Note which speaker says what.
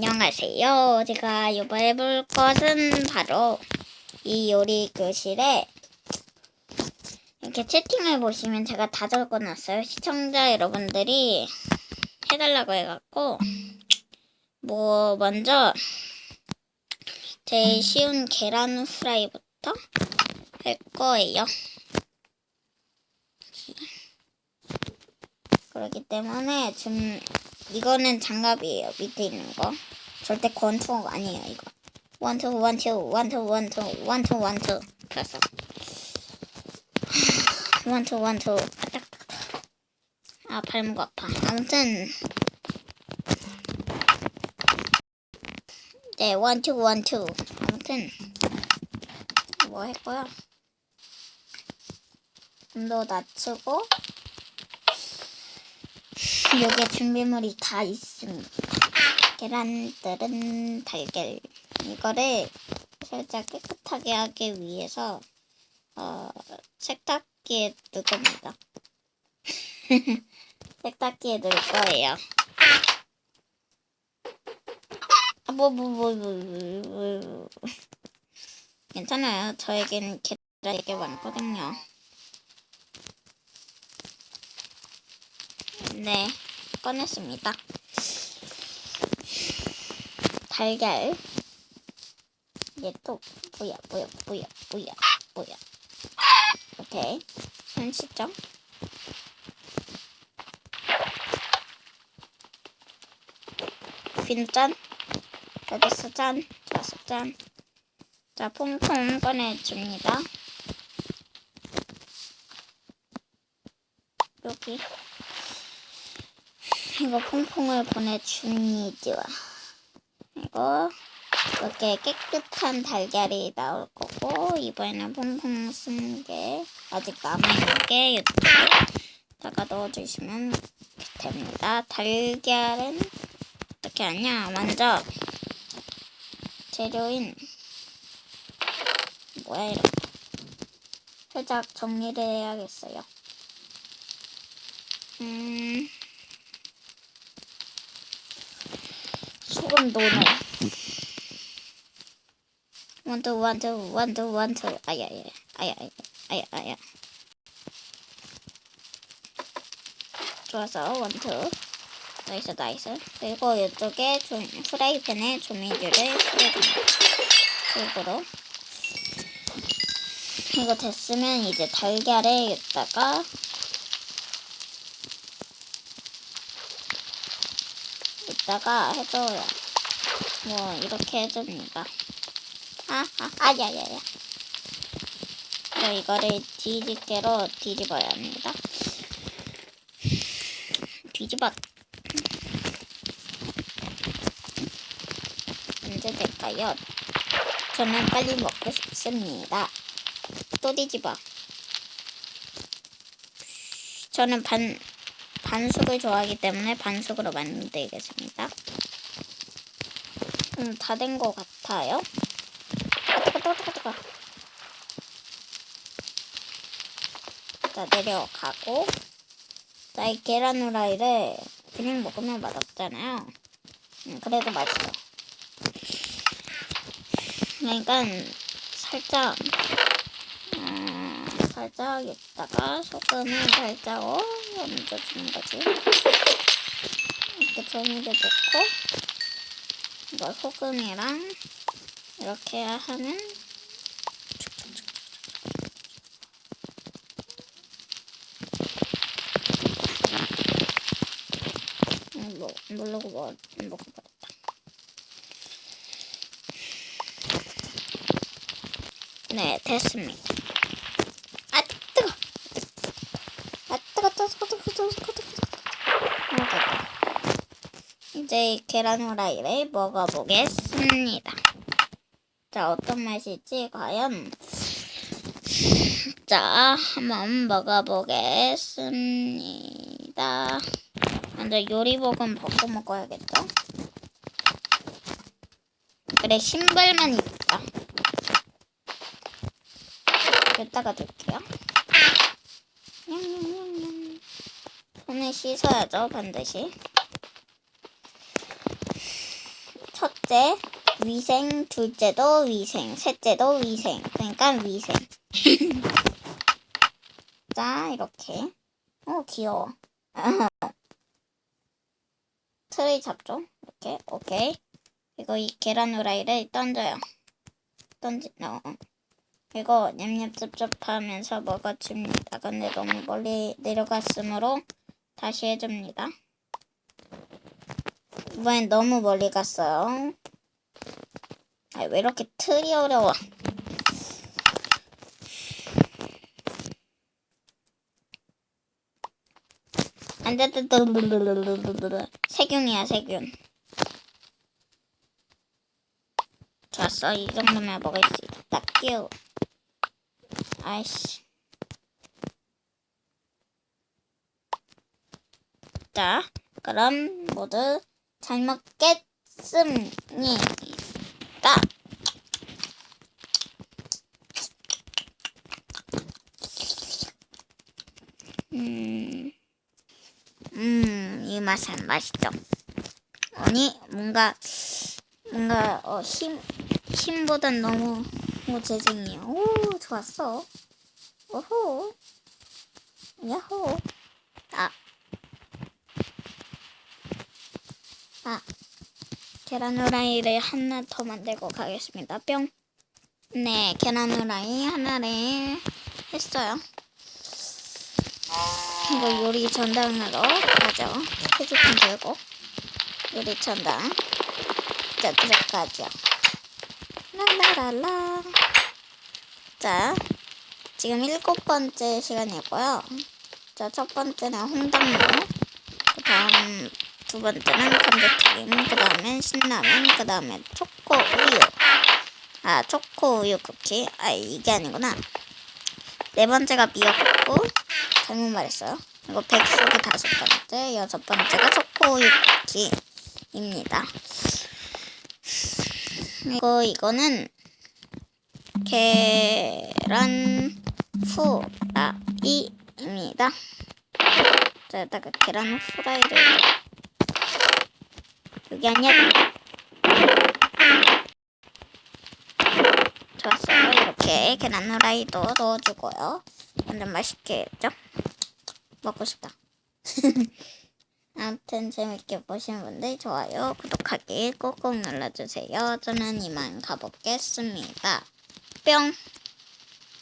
Speaker 1: 안녕하세요. 제가 이번에 볼 것은 바로 이 요리 교실에 이렇게 채팅을 보시면 제가 다 적어놨어요. 시청자 여러분들이 해달라고 해갖고 뭐 먼저 제일 쉬운 계란 후라이부터 할 거예요. 그렇기 때문에 좀 이거는 장갑이에요. 밑에 있는 거. 절대 권투 아니에요, 이거. 원투, 원투, 원투, 원투, 원투, 원투. 그래서. 원투, 원투. 딱. 아, 발목 아파. 아무튼. 네, 원투, 원투. 아무튼. 뭐 했고요. 온도 낮추고. 여기에 준비물이 다 있습니다. 계란들은 달걀. 이거를 살짝 깨끗하게 하기 위해서 어, 세탁기에 넣을 겁니다. 세탁기에 넣을 거예요. 아, 뭐, 뭐, 뭐, 뭐, 뭐, 뭐. 괜찮아요. 저에겐 계란이 꽤 많거든요. 네, 꺼냈습니다. 달걀. 얘 또 뭐야, 뭐야, 뭐야, 뭐야, 뭐야. 오케이. 손 씻죠? 빈 짠. 여기서 짠. 좋았어, 짠. 자, 퐁퐁 꺼내줍니다. 여기. 이거 퐁퐁을 보내줍니다. 이거 이렇게 깨끗한 달걀이 나올 거고 이번에는 퐁퐁 쓴 게 아직 남아있는 게 이쪽에다가 넣어주시면 됩니다. 달걀은 어떻게 하냐? 먼저 재료인 뭐야 이거 살짝 정리를 해야겠어요. 음. 소금 노노 원투 원투 원투 원투 아야야 아야 아야 아야 아야. 좋아서 원투 나이스 나이스. 그리고 이쪽에 좀 프라이팬에 조미료를 뿌려줍니다. 이거 됐으면 이제 달걀에 여기다가 이따가 해줘요. 뭐 이렇게 해줍니다. 아, 아, 아야야야. 그리고 이거를 뒤집개로 뒤집어야 합니다. 뒤집어. 언제 될까요? 저는 빨리 먹고 싶습니다. 또 뒤집어. 저는 반 반숙을 좋아하기 때문에 반숙으로 만들겠습니다. 음, 다 된 것 같아요. 아, 뜨거, 뜨거, 뜨거, 뜨거. 자, 내려가고. 자, 이 계란 후라이를 그냥 먹으면 맛없잖아요. 음, 그래도 맛있어. 그러니까 살짝 음, 살짝 여기다가 소금을 살짝 얹어주는 거지. 이렇게 조미료 넣고 이거 소금이랑 이렇게 음, 뭐, 모르고 뭐, 먹어버렸다. 네, 됐습니다. 아, 뜨거! 아, 뜨거, 뜨거, 뜨거, 뜨거, 뜨거, 뜨거, 뜨거. 어, 됐다. 이 계란 후라이를 먹어보겠습니다. 자, 어떤 맛일지 과연. 자, 한번 먹어보겠습니다. 먼저 요리복은 벗고 먹어야겠죠? 그래, 신발만 있다. 여기다가. 냥냥냥냥. 손을 씻어야죠, 반드시. 첫째 위생, 둘째도 위생, 셋째도 위생. 그러니까 위생. 자, 이렇게. 어, 귀여워. 트레이 잡죠? 이렇게. 오케이. 그리고 이 계란 후라이를 던져요. 던지, 어. 이거 냠냠쩝쩝 하면서 먹어줍니다. 근데 너무 멀리 내려갔으므로 다시 해줍니다. 이번엔 너무 멀리 갔어요. 아, 왜 이렇게 틀이 어려워? 안 돼, 돼, 돼, 세균이야, 세균. 좋았어. 이 정도면 먹을 수 있다. 뀨. 아이씨. 자, 그럼 모두 잘 먹겠습니다. 음, 음, 이 맛은 맛있죠. 아니, 뭔가, 뭔가, 어, 힘, 힘보단 너무, 뭐, 재생이야. 오, 좋았어. 오호. 야호. 아. 아. 계란 후라이를 하나 더 만들고 가겠습니다. 뿅. 네, 계란 후라이 하나를 했어요. 이거 요리 전당으로 가죠. 휴지통 들고 요리 전당 자 들어가죠. 랄라랄라. 자 지금 일곱 번째 시간이고요. 자 첫 번째는 홍당무, 그 다음 두 번째는 감자튀김, 그 다음엔 신라면, 그 다음에 초코 우유. 아 초코 우유 쿠키. 아 이게 아니구나. 네 번째가 미역국. 잘못 말했어요. 이거 백숙이 다섯 번째, 여섯 번째가 초코우유 쿠키입니다. 이거 이거는 계란 후라이입니다. 자, 여기다가 계란 후라이를 여기 아니야. 좋았어요. 이렇게 계란 후라이도 넣어주고요. 완전 맛있게 했죠? 먹고 싶다. 아무튼 재밌게 보신 분들 좋아요, 구독하기 꾹꾹 눌러주세요. 저는 이만 가보겠습니다. 뿅!